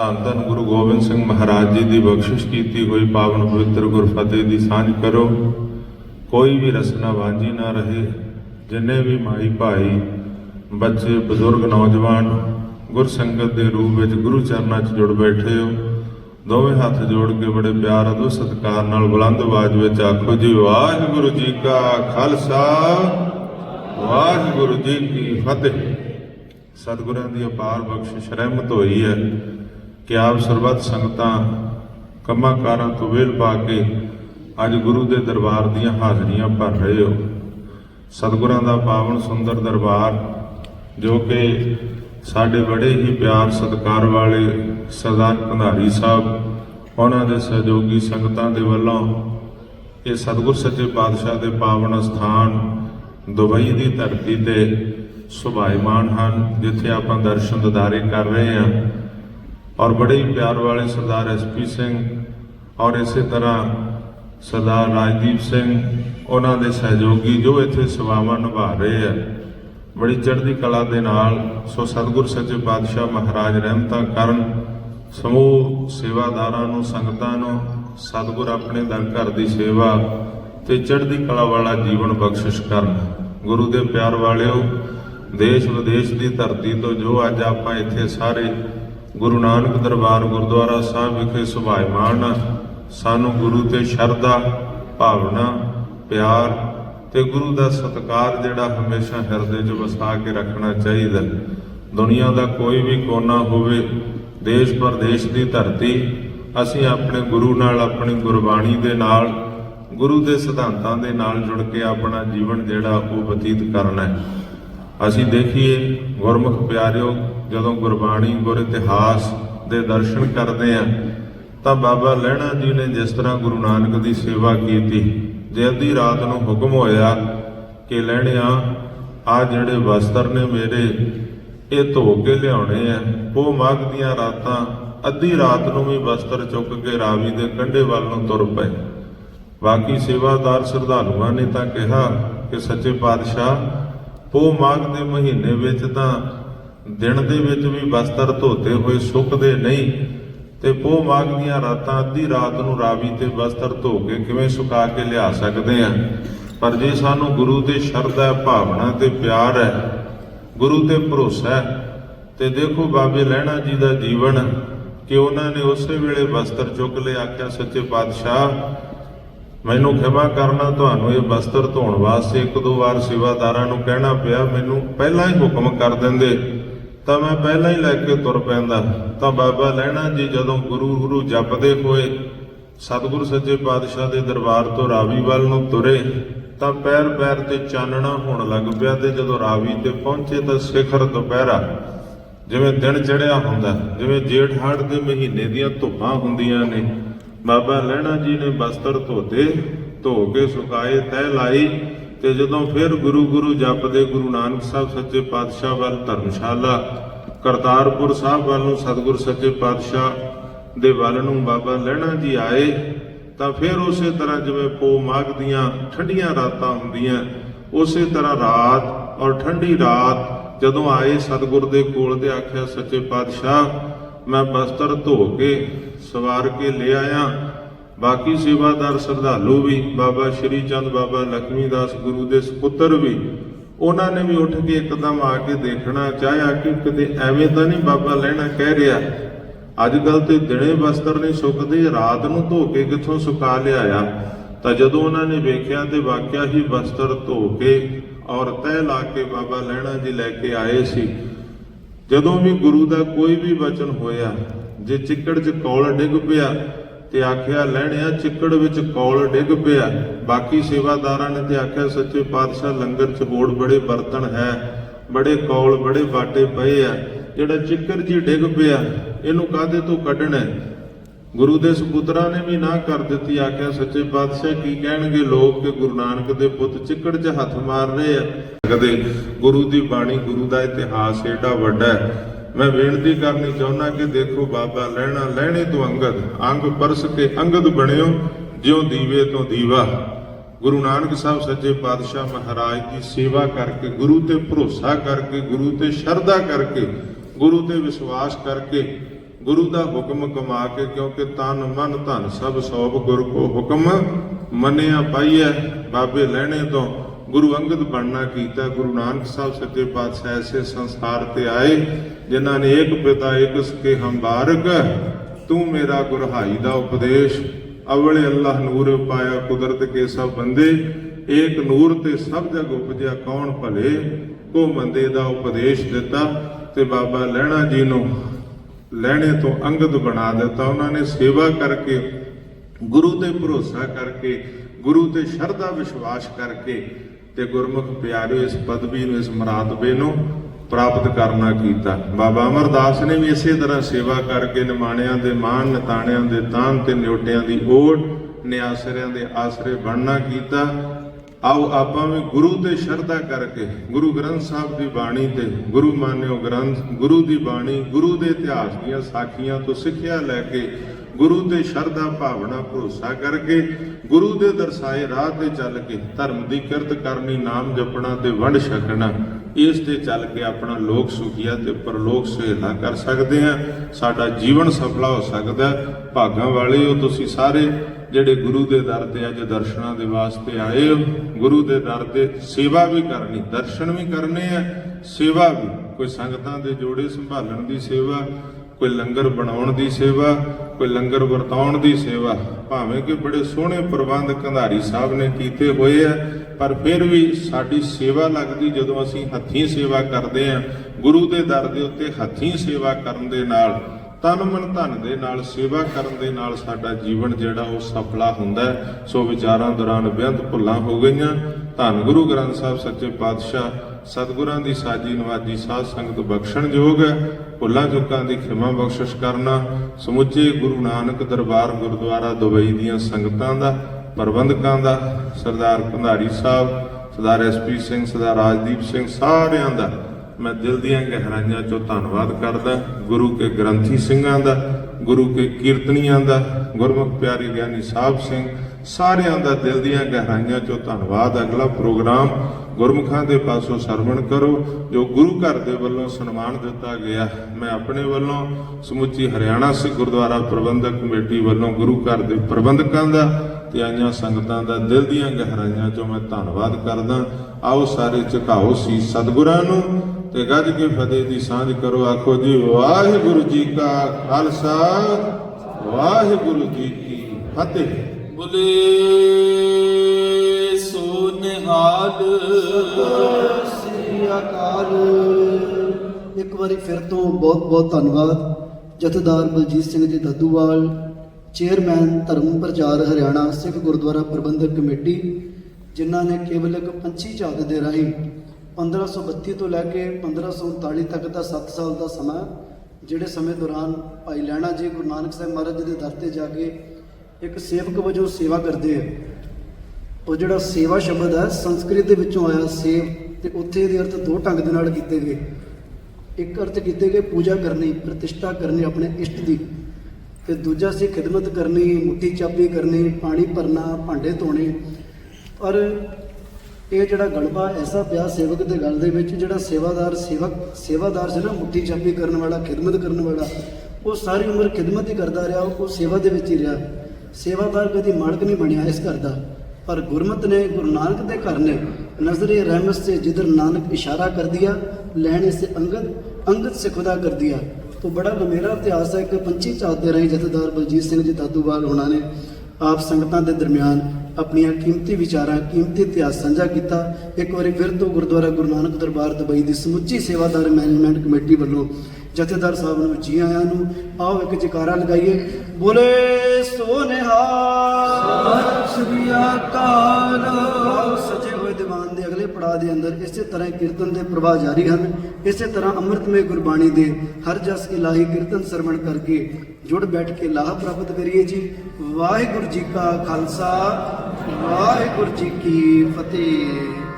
ਧੰਨ ਧੰਨ ਗੁਰੂ ਗੋਬਿੰਦ ਸਿੰਘ ਮਹਾਰਾਜ ਜੀ ਦੀ ਬਖਸ਼ਿਸ਼ ਕੀਤੀ ਹੋਈ, ਪਾਵਨ ਪਵਿੱਤਰ ਗੁਰਫਤਿਹ ਦੀ ਸਾਂਝ ਕਰੋ। ਕੋਈ ਵੀ ਰਸਨਾ ਵਾਂਝੀ ਨਾ ਰਹੇ, ਜਿੰਨੇ ਵੀ ਮਾਈ ਭਾਈ, ਬੱਚੇ, ਬਜ਼ੁਰਗ, ਨੌਜਵਾਨ ਗੁਰ ਸੰਗਤ ਦੇ ਰੂਪ ਵਿੱਚ ਗੁਰੂ ਚਰਨਾਂ 'ਚ ਜੁੜ ਬੈਠੇ ਹੋ, ਦੋਵੇਂ ਹੱਥ ਜੋੜ ਕੇ ਬੜੇ ਪਿਆਰ ਅਤੇ ਸਤਿਕਾਰ ਨਾਲ ਬੁਲੰਦ ਆਵਾਜ਼ ਵਿੱਚ ਆਖੋ ਜੀ, ਵਾਹਿਗੁਰੂ ਜੀ ਕਾ ਖਾਲਸਾ, ਵਾਹਿਗੁਰੂ ਜੀ ਕੀ ਫਤਿਹ। ਸਤਿਗੁਰਾਂ ਦੀ ਅਪਾਰ ਬਖਸ਼ਿਸ਼ ਰਹਿਮਤ ਹੋਈ ਹੈ। ਕਿ ਆਪ ਸਰਬੱਤ ਸੰਗਤਾਂ ਕੰਮਾਂ ਕਾਰਾਂ ਤੋਂ ਵੇਲ ਪਾ ਕੇ ਅੱਜ ਗੁਰੂ ਦੇ ਦਰਬਾਰ ਦੀਆਂ ਹਾਜ਼ਰੀਆਂ ਭਰ ਰਹੇ ਹੋ। ਸਤਿਗੁਰਾਂ ਦਾ ਪਾਵਨ ਸੁੰਦਰ ਦਰਬਾਰ, ਜੋ ਕਿ ਸਾਡੇ ਬੜੇ ਹੀ ਪਿਆਰ ਸਤਿਕਾਰ ਵਾਲੇ ਸਰਦਾਰ ਭੰਡਾਰੀ ਸਾਹਿਬ, ਉਹਨਾਂ ਦੇ ਸਹਿਯੋਗੀ ਸੰਗਤਾਂ ਦੇ ਵੱਲੋਂ ਇਹ ਸਤਿਗੁਰ ਸੱਚੇ ਪਾਤਸ਼ਾਹ ਦੇ ਪਾਵਨ ਸਥਾਨ ਦੁਬਈ ਦੀ ਧਰਤੀ ਤੇ ਸੁਭਾਈਮਾਨ ਹਨ, ਜਿੱਥੇ ਆਪਾਂ ਦਰਸ਼ਨ ਦਿਦਾਰੇ ਕਰ ਰਹੇ ਹਾਂ। ਔਰ ਬੜੇ ਹੀ ਪਿਆਰ ਵਾਲੇ ਸਰਦਾਰ ਐਸਪੀ ਸਿੰਘ ਔਰ ਇਸੇ ਤਰ੍ਹਾਂ ਸਰਦਾਰ ਰਾਜਦੀਪ ਸਿੰਘ, ਉਹਨਾਂ ਦੇ ਸਹਿਯੋਗੀ ਜੋ ਇੱਥੇ ਸੇਵਾਵਾਂ ਨਿਭਾ ਰਹੇ ਆ। ਬੜੀ ਚੜ੍ਹਦੀ ਕਲਾ ਦੇ ਨਾਲ ਸੋ ਸਤਿਗੁਰ ਸੱਚੇ ਪਾਤਸ਼ਾਹ ਮਹਾਰਾਜ ਰਹਿਮਤਾਂ ਕਰਨ ਸਮੂਹ ਸੇਵਾਦਾਰਾਂ ਨੂੰ, ਸੰਗਤਾਂ ਨੂੰ, ਸਤਿਗੁਰ ਆਪਣੇ ਦਰ ਘਰ ਦੀ ਸੇਵਾ ਤੇ ਚੜ੍ਹਦੀ ਕਲਾ ਵਾਲਾ ਜੀਵਨ ਬਖਸ਼ਿਸ਼ ਕਰਨ। ਗੁਰੂ ਦੇ ਪਿਆਰ ਵਾਲਿਓ ਦੇਸ਼ ਵਿਦੇਸ਼ ਦੀ ਧਰਤੀ ਤੋਂ ਜੋ ਅੱਜ ਆਪਾਂ ਇੱਥੇ ਸਾਰੇ ਗੁਰੂ ਨਾਨਕ ਦਰਬਾਰ ਗੁਰਦੁਆਰਾ ਸਾਹਿਬ ਵਿਖੇ ਸੁਭਾਈਮਾਨ ਹਾਂ, ਸਾਨੂੰ ਗੁਰੂ ਤੇ ਸ਼ਰਧਾ ਭਾਵਨਾ ਪਿਆਰ ਤੇ ਗੁਰੂ ਦਾ ਸਤਿਕਾਰ ਜਿਹੜਾ ਹਮੇਸ਼ਾ ਹਿਰਦੇ 'ਚ ਵਸਾ ਕੇ ਰੱਖਣਾ ਚਾਹੀਦਾ ਦੁਨੀਆ ਦਾ ਕੋਈ ਵੀ ਕੋਨਾ ਹੋਵੇ ਦੇਸ਼ ਪਰਦੇਸ਼ ਦੀ ਧਰਤੀ ਅਸੀਂ ਆਪਣੇ ਗੁਰੂ ਨਾਲ ਆਪਣੀ ਗੁਰਬਾਣੀ ਦੇ ਨਾਲ ਗੁਰੂ ਦੇ ਸਿਧਾਂਤਾਂ ਦੇ ਨਾਲ ਜੁੜ ਕੇ ਆਪਣਾ ਜੀਵਨ ਜਿਹੜਾ ਉਹ ਬਤੀਤ ਕਰਨਾ ਹੈ। ਅਸੀਂ ਦੇਖੀਏ ਗੁਰਮੁਖ ਪਿਆਰਿਓ ਜਦੋਂ ਗੁਰਬਾਣੀ ਗੁਰ ਇਤਿਹਾਸ ਦੇ ਦਰਸ਼ਨ ਕਰਦੇ ਆ, ਤਾਂ ਬਾਬਾ ਲਹਿਣਾ ਜੀ ਨੇ ਜਿਸ ਤਰ੍ਹਾਂ ਗੁਰੂ ਨਾਨਕ ਦੀ ਸੇਵਾ ਕੀਤੀ ਜੇ ਅੱਧੀ ਰਾਤ ਨੂੰ ਹੁਕਮ ਹੋਇਆ ਕਿ ਲਹਿਣਿਆ, ਆ ਜਿਹੜੇ ਵਸਤਰ ਨੇ ਮੇਰੇ, ਇਹ ਧੋ ਕੇ ਲਿਆਉਣੇ ਆ। ਉਹ ਮਾਘ ਦੀਆਂ ਰਾਤਾਂ ਅੱਧੀ ਰਾਤ ਨੂੰ ਵੀ ਵਸਤਰ ਚੁੱਕ ਕੇ ਰਾਵੀ ਦੇ ਕੰਢੇ ਵੱਲ ਨੂੰ ਤੁਰ ਪਏ। ਬਾਕੀ ਸੇਵਾਦਾਰ ਸ਼ਰਧਾਲੂਆਂ ਨੇ ਤਾਂ ਕਿਹਾ ਕਿ ਸੱਚੇ ਪਾਤਸ਼ਾਹ ਪੋ ਮਾਘ ਦੇ ਮਹੀਨੇ ਵਿੱਚ ਤਾਂ ਦਿਨ ਦੇ ਵਿੱਚ ਵੀ ਵਸਤਰ ਧੋਤੇ ਹੋਏ ਸੁੱਕਦੇ ਨਹੀਂ ਤੇ ਪੋ ਮਾਘ ਦੀਆਂ ਰਾਤਾਂ ਅੱਧੀ ਰਾਤ ਨੂੰ ਰਾਵੀ ਤੇ ਵਸਤਰ ਧੋ ਕੇ ਕਿਵੇਂ ਸੁਕਾ ਕੇ ਲਿਆ ਸਕਦੇ ਆ? ਪਰ ਜੇ ਸਾਨੂੰ ਗੁਰੂ ਤੇ ਸ਼ਰਧਾ ਭਾਵਨਾ ਤੇ ਪਿਆਰ ਹੈ, ਗੁਰੂ ਤੇ ਭਰੋਸਾ ਹੈ, ਤੇ ਦੇਖੋ ਬਾਬੇ ਲਹਿਣਾ ਜੀ ਦਾ ਜੀਵਨ ਕਿ ਉਹਨਾਂ ਨੇ ਉਸੇ ਵੇਲੇ ਵਸਤਰ ਚੁੱਕ ਲਏ ਆਖਿਆ, ਸੱਚੇ ਪਾਤਸ਼ਾਹ, ਮੈਨੂੰ ਖਿਮਾ ਕਰਨਾ, ਤੁਹਾਨੂੰ ਇਹ ਵਸਤਰ ਧੋਣ ਵਾਸਤੇ ਇੱਕ ਦੋ ਵਾਰ ਸੇਵਾਦਾਰਾਂ ਨੂੰ ਕਹਿਣਾ ਪਿਆ। ਮੈਨੂੰ ਪਹਿਲਾਂ ਹੀ ਹੁਕਮ ਕਰ ਦਿੰਦੇ ਤਾਂ ਮੈਂ ਪਹਿਲਾਂ ਹੀ ਲੈ ਕੇ ਤੁਰ ਪੈਂਦਾ। ਤਾਂ ਬਾਬਾ ਲਹਿਣਾ ਜੀ ਜਦੋਂ ਗੁਰੂ ਗੁਰੂ ਜਪਦੇ ਹੋਏ ਸਤਿਗੁਰੂ ਸੱਚੇ ਪਾਤਸ਼ਾਹ ਦੇ ਦਰਬਾਰ ਤੋਂ ਰਾਵੀ ਵੱਲ ਨੂੰ ਤੁਰੇ, ਤਾਂ ਪੈਰ ਪੈਰ ਤੇ ਚਾਨਣਾ ਹੋਣ ਲੱਗ ਪਿਆ ਤੇ ਜਦੋਂ ਰਾਵੀ ਤੇ ਪਹੁੰਚੇ ਤਾਂ ਸਿਖਰ ਦੁਪਹਿਰਾ, ਜਿਵੇਂ ਦਿਨ ਚੜਿਆ ਹੁੰਦਾ, ਜਿਵੇਂ ਜੇਠ ਹਾੜ ਦੇ ਮਹੀਨੇ ਦੀਆਂ ਧੁੱਪਾਂ ਹੁੰਦੀਆਂ ਨੇ। ਬਾਬਾ ਲਹਿਣਾ ਜੀ ਨੇ ਬਸਤਰ ਧੋਤੇ, ਧੋ ਕੇ ਸੁਕਾਏ, ਤਹਿ ਲਾਈ ਤੇ ਜਦੋਂ ਫਿਰ ਗੁਰੂ ਗੁਰੂ ਜਪਦੇ ਗੁਰੂ ਨਾਨਕ ਸਾਹਿਬ ਸੱਚੇ ਪਾਤਸ਼ਾਹ ਵੱਲ ਧਰਮਸ਼ਾਲਾ, ਕਰਤਾਰਪੁਰ ਸਾਹਿਬ ਵੱਲ ਨੂੰ ਸਤਿਗੁਰ ਸੱਚੇ ਪਾਤਸ਼ਾਹ ਦੇ ਵੱਲ ਨੂੰ ਬਾਬਾ ਲਹਿਣਾ ਜੀ ਆਏ, ਤਾਂ ਫਿਰ ਉਸੇ ਤਰ੍ਹਾਂ ਜਿਵੇਂ ਪੋ ਮਾਘ ਦੀਆਂ ਠੰਡੀਆਂ ਰਾਤਾਂ ਹੁੰਦੀਆਂ, ਉਸੇ ਤਰ੍ਹਾਂ ਰਾਤ ਔਰ ਠੰਡੀ ਰਾਤ ਜਦੋਂ ਆਏ ਸਤਿਗੁਰ ਦੇ ਕੋਲ ਤੇ ਆਖਿਆ, ਸੱਚੇ ਪਾਤਸ਼ਾਹ, ਮੈਂ ਬਸਤਰ ਧੋ ਕੇ ਸਵਾਰ ਕੇ ਲੈ ਆਇਆ ਬਾਕੀ ਸੇਵਾਦਾਰ ਸ਼ਰਧਾਲੂ ਵੀ, ਬਾਬਾ ਸ਼੍ਰੀ ਚੰਦ, ਬਾਬਾ ਲਖਮੀ ਦਾਸ, ਗੁਰੂ ਦੇ ਸੁਪੁੱਤਰ ਵੀ, ਉਹਨਾਂ ਨੇ ਵੀ ਉੱਠ ਕੇ ਇੱਕਦਮ ਆ ਕੇ ਦੇਖਣਾ ਚਾਹਿਆ ਕਿ ਕਿਤੇ ਐਵੇਂ ਤਾਂ ਨਹੀਂ ਬਾਬਾ ਲੈਣਾ ਕਹਿ ਰਿਹਾ ਅੱਜ ਕੱਲ ਤੇ ਦਿਨੇ ਵਸਤਰ ਨਹੀਂ ਸੁੱਕਦੇ, ਰਾਤ ਨੂੰ ਧੋ ਕੇ ਕਿੱਥੋਂ ਸੁਕਾ ਲਿਆਇਆ ਤਾਂ ਜਦੋਂ ਉਹਨਾਂ ਨੇ ਵੇਖਿਆ ਤੇ ਵਾਕਿਆ ਹੀ ਵਸਤਰ ਧੋ ਕੇ ਔਰ ਤਹਿ ਲਾ ਕੇ ਬਾਬਾ ਲੈਣਾ ਜੀ ਲੈ ਕੇ ਆਏ ਸੀ। ਜਦੋਂ ਵੀ ਗੁਰੂ ਦਾ ਕੋਈ ਵੀ ਵਚਨ ਹੋਇਆ, ਜੇ ਚਿੱਕੜ 'ਚ ਕੌਲ ਡਿੱਗ ਪਿਆ ਤੇ ਆਖਿਆ ਲੈਣਿਆ ਚਿੱਕੜ ਵਿੱਚ ਕੌਲ ਡਿੱਗ ਪਿਆ। ਬਾਕੀ ਸੇਵਾਦਾਰਾਂ ਨੇ ਤੇ ਆਖਿਆ, ਸੱਚੇ ਪਾਤਸ਼ਾਹ, ਲੰਗਰ 'ਚ ਬੋੜ ਬੜੇ ਬਰਤਨ ਹੈ। ਬੜੇ ਕੌਲ, ਬੜੇ ਬਾਟੇ ਪਏ ਆ। ਜਿਹੜਾ ਚਿੱਕੜ ਜੀ ਡਿੱਗ ਪਿਆ, ਇਹਨੂੰ ਕਾਹਦੇ ਤੋਂ ਕੱਢਣਾ? ਗੁਰੂ ਦੇ ਸੁਪੁੱਤਰਾਂ ਨੇ ਵੀ ਨਾ ਕਰ ਦਿੱਤੀ। ਆਖਿਆ, ਸੱਚੇ ਪਾਤਸ਼ਾਹ, ਕੀ ਕਹਿਣਗੇ ਲੋਕ ਕਿ ਗੁਰੂ ਨਾਨਕ ਦੇ ਪੁੱਤ ਚਿੱਕੜ 'ਚ ਹੱਥ ਮਾਰ ਰਹੇ ਆ? ਕਦੇ ਗੁਰੂ ਦੀ ਬਾਣੀ ਗੁਰੂ ਦਾ ਇਤਿਹਾਸ ਏਡਾ ਵੱਡਾ ਹੈ। ਮੈਂ ਬੇਨਤੀ ਕਰਨੀ ਚਾਹੁੰਦਾ ਕਿ ਦੇਖੋ ਬਾਬਾ ਲੈਣਾ ਲੈਣੇ ਤੋਂ ਅੰਗਦ, ਅੰਗ ਪਰਸ ਕੇ ਅੰਗਦ ਬਣਿਓ, ਜਿਉ ਦੀਵੇ ਤੋਂ ਦੀਵਾ। ਗੁਰੂ ਨਾਨਕ ਸਾਹਿਬ ਸੱਚੇ ਪਾਤਸ਼ਾਹ ਮਹਾਰਾਜ ਦੀ ਸੇਵਾ ਕਰਕੇ, ਗੁਰੂ ਤੇ ਭਰੋਸਾ ਕਰਕੇ, ਗੁਰੂ ਤੇ ਸ਼ਰਧਾ ਕਰਕੇ, ਗੁਰੂ ਤੇ ਵਿਸ਼ਵਾਸ ਕਰਕੇ, ਗੁਰੂ ਦਾ ਹੁਕਮ ਕਮਾ ਕੇ, ਕਿਉਂਕਿ ਤਨ ਮਨ ਧਨ ਸਭ ਸੋਭ ਗੁਰ ਕੋ ਹੁਕਮ ਮੰਨਿਆ ਪਾਈਐ। ਬਾਬੇ ਲੈਣੇ ਤੋਂ ਗੁਰੂ ਅੰਗਦ ਬਣਨਾ ਕੀਤਾ, ਗੁਰੂ ਨਾਨਕ ਸਾਹਿਬ ਸੱਚੇ ਪਾਤਸ਼ਾਹ ਐਸੇ ਸੰਸਾਰ ਤੇ ਆਏ, ਜਿਨ੍ਹਾਂ ਨੇ ਇੱਕ ਪਿਤਾ ਇੱਕ ਸਕੇ ਹੰਬਾਰਕ, ਤੂੰ ਮੇਰਾ ਗੁਰਹਾਈ ਦਾ ਉਪਦੇਸ਼। ਅਵਲੇ ਅੱਲਾਹ ਨੂਰ ਪਾਇਆ ਕੁਦਰਤ ਕੇ ਸਭ ਬੰਦੇ, ਏਕ ਨੂਰ ਤੇ ਸਭ ਜਗ ਉਪਜਿਆ ਕੌਣ ਭਲੇ? ਕੋ ਮੰਦੇ ਦਾ ਉਪਦੇਸ਼ ਦਿੱਤਾ ਤੇ ਬਾਬਾ ਲਹਿਣਾ ਜੀ ਨੂੰ ਲੈਣੇ ਤੋਂ ਅੰਗਦ ਬਣਾ ਦਿੱਤਾ। ਉਹਨਾਂ ਨੇ ਸੇਵਾ ਕਰਕੇ, ਗੁਰੂ ਤੇ ਭਰੋਸਾ ਕਰਕੇ, ਗੁਰੂ ਤੇ ਸ਼ਰਧਾ ਵਿਸ਼ਵਾਸ ਕਰਕੇ ਤੇ ਗੁਰਮੁਖ ਪਿਆਰਿਓ, ਇਸ ਪਦਵੀ ਨੂੰ, ਇਸ ਮਰਾਤਬੇ ਨੂੰ ਪ੍ਰਾਪਤ ਕਰਨਾ ਕੀਤਾ। ਬਾਬਾ ਅਮਰਦਾਸ ਨੇ ਵੀ ਇਸੇ ਤਰ੍ਹਾਂ ਸੇਵਾ ਕਰਕੇ ਨਿਮਾਣਿਆਂ ਦੇ ਮਾਣ, ਨਤਾਣਿਆਂ ਦੇ ਤਾਨ ਤੇ ਨਿਉਟਿਆਂ ਦੀ ਓਟ, ਨਿਆਸਰਿਆਂ ਦੇ ਆਸਰੇ ਬਣਨਾ ਕੀਤਾ। ਆਓ ਆਪਾਂ ਵੀ ਗੁਰੂ ਤੇ ਸ਼ਰਧਾ ਕਰਕੇ, ਗੁਰੂ ਗ੍ਰੰਥ ਸਾਹਿਬ ਦੀ ਬਾਣੀ ਤੇ, ਗੁਰੂ ਮਾਨਿਓ ਗ੍ਰੰਥ, ਗੁਰੂ ਦੀ ਬਾਣੀ, ਗੁਰੂ ਦੇ ਇਤਿਹਾਸ ਦੀਆਂ ਸਾਖੀਆਂ ਤੋਂ ਸਿੱਖਿਆ ਲੈ ਕੇ ਗੁਰੂ ਤੇ ਸ਼ਰਧਾ ਭਾਵਨਾ ਭਰੋਸਾ ਕਰਕੇ ਗੁਰੂ ਦੇ ਦਰਸਾਏ ਰਾਹ ਤੇ ਚੱਲ ਕੇ ਧਰਮ ਦੀ ਕਿਰਤ ਕਰਨੀ, ਨਾਮ ਜਪਣਾ ਤੇ ਵੰਡ ਛਕਣਾ, ਇਸ ਤੇ ਚੱਲ ਕੇ ਆਪਣਾ ਲੋਕ ਸੁਖੀਆ ਤੇ ਪਰਲੋਕ ਸੁਹੇਲਾ ਕਰ ਸਕਦੇ ਹਾਂ। ਸਾਡਾ ਜੀਵਨ ਸਫਲਾ ਹੋ ਸਕਦਾ ਭਾਗਾਂ ਵਾਲੇ ਹੋ ਤੁਸੀਂ ਸਾਰੇ ਜਿਹੜੇ ਗੁਰੂ ਦੇ ਦਰ ਤੇ ਅੱਜ ਦਰਸ਼ਨਾਂ ਦੇ ਵਾਸਤੇ ਆਏ ਹੋ। ਗੁਰੂ ਦੇ ਦਰ ਤੇ ਸੇਵਾ ਵੀ ਕਰਨੀ, ਦਰਸ਼ਨ ਵੀ ਕਰਨੇ ਆ। ਸੇਵਾ ਵੀ, ਕੋਈ ਸੰਗਤਾਂ ਦੇ ਜੋੜੇ ਸੰਭਾਲਣ ਦੀ ਸੇਵਾ, ਕੋਈ ਲੰਗਰ ਬਣਾਉਣ ਦੀ ਸੇਵਾ ਕੋਈ ਲੰਗਰ ਵਰਤਾਉਣ ਦੀ ਸੇਵਾ, ਭਾਵੇਂ ਕਿ ਬੜੇ ਸੋਹਣੇ ਪ੍ਰਬੰਧ ਕੰਧਾਰੀ ਸਾਹਿਬ ਨੇ ਕੀਤੇ ਹੋਏ ਆ, ਪਰ ਫਿਰ ਵੀ ਸਾਡੀ ਸੇਵਾ ਲੱਗਦੀ ਜਦੋਂ ਅਸੀਂ ਹੱਥੀਂ ਸੇਵਾ ਕਰਦੇ ਆ, ਗੁਰੂ ਦੇ ਦਰ ਦੇ ਉੱਤੇ ਹੱਥੀਂ ਸੇਵਾ ਕਰਨ ਦੇ ਨਾਲ, ਤਨ ਮਨ ਧਨ ਦੇ ਨਾਲ ਸੇਵਾ ਕਰਨ ਦੇ ਨਾਲ ਸਾਡਾ ਜੀਵਨ ਜਿਹੜਾ ਉਹ ਸਫਲਾ ਹੁੰਦਾ ਸੋ ਵਿਚਾਰਾਂ ਦੌਰਾਨ ਬੇਅੰਤ ਭੁੱਲਾਂ ਹੋ ਗਈਆਂ। ਧੰਨ ਗੁਰੂ ਗ੍ਰੰਥ ਸਾਹਿਬ, ਸੱਚੇ ਪਾਤਸ਼ਾਹ ਸਤਿਗੁਰਾਂ ਦੀ ਸਾਜੀ ਨਵਾਜੀ ਸਾਧ ਸੰਗਤ ਬਖਸ਼ਣ ਯੋਗ ਹੈ। ਭੁੱਲਾਂ ਚੁੱਕਾਂ ਦੀ ਖਿਮਾ ਬਖਸ਼ਿਸ਼ ਕਰਨਾ। ਸਮੁੱਚੇ ਗੁਰੂ ਨਾਨਕ ਦਰਬਾਰ ਗੁਰਦੁਆਰਾ ਦੁਬਈ ਦੀਆਂ ਸੰਗਤਾਂ ਦਾ, ਪ੍ਰਬੰਧਕਾਂ ਦਾ, ਸਰਦਾਰ ਭੰਡਾਰੀ ਸਾਹਿਬ, ਸਰਦਾਰ ਐਸਪੀ ਸਿੰਘ, ਸਰਦਾਰ ਰਾਜਦੀਪ ਸਿੰਘ ਸਾਰਿਆਂ ਦਾ। ਮੈਂ ਦਿਲ ਦੀਆਂ ਗਹਿਰਾਈਆਂ ਚੋਂ ਧੰਨਵਾਦ ਕਰਦਾ। ਗੁਰੂ ਕੇ ਗ੍ਰੰਥੀ ਸਿੰਘਾਂ ਦਾ, ਗੁਰੂ ਕੇ ਕੀਰਤਨੀਆਂ ਦਾ, ਗੁਰਮੁਖ ਪਿਆਰੇ ਗਿਆਨੀ ਸਾਹਿਬ ਸਿੰਘ, ਸਾਰਿਆਂ ਦਾ ਦਿਲ ਦੀਆਂ ਗਹਿਰਾਈਆਂ ਚੋਂ ਧੰਨਵਾਦ। ਅਗਲਾ ਪ੍ਰੋਗਰਾਮ ਗੁਰਮੁਖਾਂ ਦੇ ਪਾਸੋਂ ਸਰਵਣ ਕਰੋ, ਜੋ ਗੁਰੂ ਘਰ ਦੇ ਵੱਲੋਂ ਸਨਮਾਨ ਦਿੱਤਾ ਗਿਆ। ਮੈਂ ਆਪਣੇ ਵੱਲੋਂ ਸਮੁੱਚੀ ਹਰਿਆਣਾ ਸਿੱਖ ਗੁਰਦੁਆਰਾ ਪ੍ਰਬੰਧਕ ਕਮੇਟੀ ਵੱਲੋਂ ਗੁਰੂ ਘਰ ਦੇ ਪ੍ਰਬੰਧਕਾਂ ਦਾ ਤੇ ਆਈਆਂ ਸੰਗਤਾਂ ਦਾ ਦਿਲ ਦੀਆਂ ਗਹਿਰਾਈਆਂ ਚੋਂ ਮੈਂ ਧੰਨਵਾਦ ਕਰਦਾ। ਆਓ ਸਾਰੇ ਝੁਕਾਓ ਸੀ ਸਤਿਗੁਰਾਂ ਨੂੰ ਤੇ ਗੱਜ ਕੇ ਫਤਿਹ ਦੀ ਸਾਂਝ ਕਰੋ। ਆਖੋ ਜੀ, ਵਾਹਿਗੁਰੂ ਜੀ ਕਾ ਖਾਲਸਾ, ਵਾਹਿਗੁਰੂ ਜੀ ਕੀ ਫਤਿਹ। ਬੁਲੇ। ਸ੍ਰੀ ਅਕਾਲ। ਇੱਕ ਵਾਰੀ ਫਿਰ ਤੋਂ ਬਹੁਤ ਬਹੁਤ ਧੰਨਵਾਦ। ਜਥੇਦਾਰ ਬਲਜੀਤ ਸਿੰਘ ਜੀ ਦੱਦੂਵਾਲ, ਚੇਅਰਮੈਨ ਧਰਮ ਪ੍ਰਚਾਰ ਹਰਿਆਣਾ, ਸਿੱਖ ਗੁਰਦੁਆਰਾ ਪ੍ਰਬੰਧਕ ਕਮੇਟੀ, ਜਿਨ੍ਹਾਂ ਨੇ ਕੇਵਲ ਇੱਕ ਪੰਛੀ ਝਾਤ ਦੇ ਰਾਹੀਂ 1532 ਤੋਂ ਲੈ ਕੇ 1539 ਤੱਕ ਦਾ 7 ਸਾਲ ਦਾ ਸਮਾਂ, ਜਿਹੜੇ ਸਮੇਂ ਦੌਰਾਨ ਭਾਈ ਲੈਣਾ ਜੀ ਗੁਰੂ ਨਾਨਕ ਸਾਹਿਬ ਮਹਾਰਾਜ ਜੀ ਦੇ ਦਰ ਤੇ ਜਾ ਕੇ ਇੱਕ ਸੇਵਕ ਵਜੋਂ ਸੇਵਾ ਕਰਦੇ ਆ। ਉਹ ਜਿਹੜਾ ਸੇਵਾ ਸ਼ਬਦ ਹੈ ਸੰਸਕ੍ਰਿਤ ਦੇ ਵਿੱਚੋਂ ਆਇਆ ਸੇਵ, ਤੇ ਉੱਥੇ ਇਹਦੇ ਅਰਥ ਦੋ ਢੰਗ ਦੇ ਨਾਲ ਕੀਤੇ ਗਏ। ਇੱਕ ਅਰਥ ਕੀਤੇ ਗਏ ਪੂਜਾ ਕਰਨੀ, ਪ੍ਰਤਿਸ਼ਠਾ ਕਰਨੀ ਆਪਣੇ ਇਸ਼ਟ ਦੀ। ਤੇ ਦੂਜਾ ਸੀ ਖਿਦਮਤ ਕਰਨੀ, ਮੁੱਠੀ ਚਾਬੀ ਕਰਨੀ, ਪਾਣੀ ਭਰਨਾ, ਭਾਂਡੇ ਧੋਣੇ। ਪਰ ਇਹ ਜਿਹੜਾ ਗਲਬਾ, ਐਸਾ ਪਿਆ ਸੇਵਕ ਦੇ ਗੱਲ ਦੇ ਵਿੱਚ ਜਿਹੜਾ ਸੇਵਾਦਾਰ, ਸੇਵਕ, ਸੇਵਾਦਾਰ ਸੀ ਨਾ, ਮੁੱਠੀ ਚਾਬੀ ਕਰਨ ਵਾਲਾ, ਖਿਦਮਤ ਕਰਨ ਵਾਲਾ, ਉਹ ਸਾਰੀ ਉਮਰ ਖਿਦਮਤ ਹੀ ਕਰਦਾ ਰਿਹਾ, ਉਹ ਸੇਵਾ ਦੇ ਵਿੱਚ ਹੀ ਰਿਹਾ। ਸੇਵਾਦਾਰ ਕਦੀ ਮਾਲਕ ਨਹੀਂ ਬਣਿਆ ਇਸ ਘਰ ਦਾ। ਪਰ ਗੁਰਮਤ ਨੇ ਗੁਰੂ ਨਾਨਕ ਦੇ ਘਰ ਨੇ ਨਜ਼ਰੇ ਰਹਿਮਤ ਸੇ जिधर ਨਾਨਕ ਇਸ਼ਾਰਾ कर दिया लेने से ਅੰਗਦ ਅੰਗਦ से खुदा कर दिया तो बड़ा ਗਮੇਰਾ ਇਤਿਹਾਸ ਹੈ ਕਿ 25 ਚਾਤ ਦੇ ਰਹੀ ਜਥੇਦਾਰ ਬਲਜੀਤ ਸਿੰਘ ਜੀ ਦਾਦੂਵਾਲ ਹੋਣਾ ਨੇ ਆਪ ਸੰਗਤਾਂ ਦੇ ਦਰਮਿਆਨ ਆਪਣੀਆਂ ਕੀਮਤੀ ਵਿਚਾਰਾਂ, ਕੀਮਤੀ ਇਤਿਹਾਸ ਸਾਂਝਾ ਕੀਤਾ। ਇੱਕ ਵਾਰੀ ਫਿਰ ਤੋਂ ਗੁਰਦੁਆਰਾ ਗੁਰੂ ਨਾਨਕ ਦਰਬਾਰ ਦੁਬਈ ਦੀ ਸਮੁੱਚੀ ਸੇਵਾਦਾਰ ਮੈਨੇਜਮੈਂਟ ਕਮੇਟੀ ਵੱਲੋਂ ਜਥੇਦਾਰ ਸਾਹਿਬ ਨੂੰ ਜੀ ਆਇਆਂ ਨੂੰ ਆਓ ਇੱਕ ਜਕਾਰਾ ਲਗਾਈਏ। ਬੋਲੇ ਸੋ ਨਿਹਾਲ ਸ੍ਰੀ ਅਕਾਲ। ਸਜੇ ਹੋਏ ਦੀਵਾਨ ਦੇ ਅਗਲੇ ਪੜਾਅ ਦੇ ਅੰਦਰ ਇਸੇ ਤਰ੍ਹਾਂ ਕੀਰਤਨ ਦੇ ਪ੍ਰਵਾਹ ਜਾਰੀ ਹਨ। ਇਸੇ ਤਰ੍ਹਾਂ ਅੰਮ੍ਰਿਤਮਈ ਗੁਰਬਾਣੀ ਦੇ ਹਰ ਜਸ ਇਲਾਹੀ ਕੀਰਤਨ ਸਰਵਣ ਕਰਕੇ ਜੁੜ ਬੈਠ ਕੇ ਲਾਭ ਪ੍ਰਾਪਤ ਕਰੀਏ ਜੀ। ਵਾਹਿਗੁਰੂ ਜੀ ਕਾ ਖਾਲਸਾ ਵਾਹਿਗੁਰੂ ਜੀ ਕੀ ਫਤਿਹ।